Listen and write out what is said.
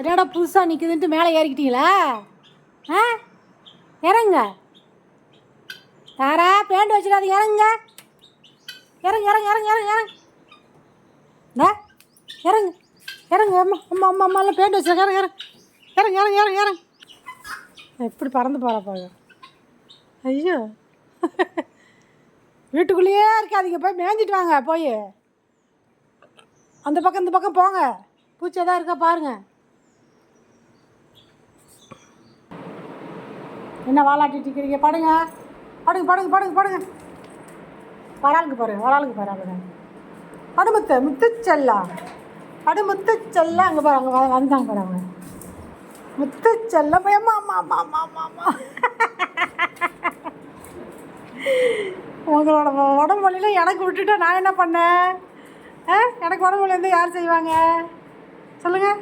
என்னடா புதுசாக நிற்குதுன்ட்டு மேலே ஏறிக்கிட்டீங்களா? ஆ? இறங்க. தாரா பேண்ட் வச்சிடாதீங்க இறங்குங்க இறங்க இறங்க இறங்க இறங்க இறங்க. இந்தா, இறங்கு. இறங்கு அம்மா அம்மா அம்மா அம்மாலாம் பேண்ட் வச்சிருக்க இறங்க இறங்க. இறங்க இறங்க இறங்க இறங்க. எப்படி பறந்து போகிற ஐயோ. வீட்டுக்குள்ளேயே இருக்காதீங்க. போய் மேய்ஞ்சிட்டு வாங்க போய். அந்த பக்கம் இந்த பக்கம் போங்க. பூச்சி எதாவது இருக்கா பாருங்கள் என்ன வாலாட்டிட்டு இருக்கிறீங்க? படுங்க. படுங்க படுங்க படுங்க படுங்க. வராளுக்கு பாருங்க வராளுக்கு பாருங்க படுமுத்து முத்துச்செல்லா படுமுத்து செல்லா. அங்கே பாரு அங்கே வந்தாங்க பாரு அவங்க. முத்துச்செல்ல பயமா அம்மா அம்மா அம்மா அம்மா அம்மா உங்களோட உடம்பு வலியில் எனக்கு விட்டுட்டா நான் என்ன பண்ணேன்? ஆ? எனக்கு உடம்பு வழி வந்து யார் செய்வாங்க? சொல்லுங்கள்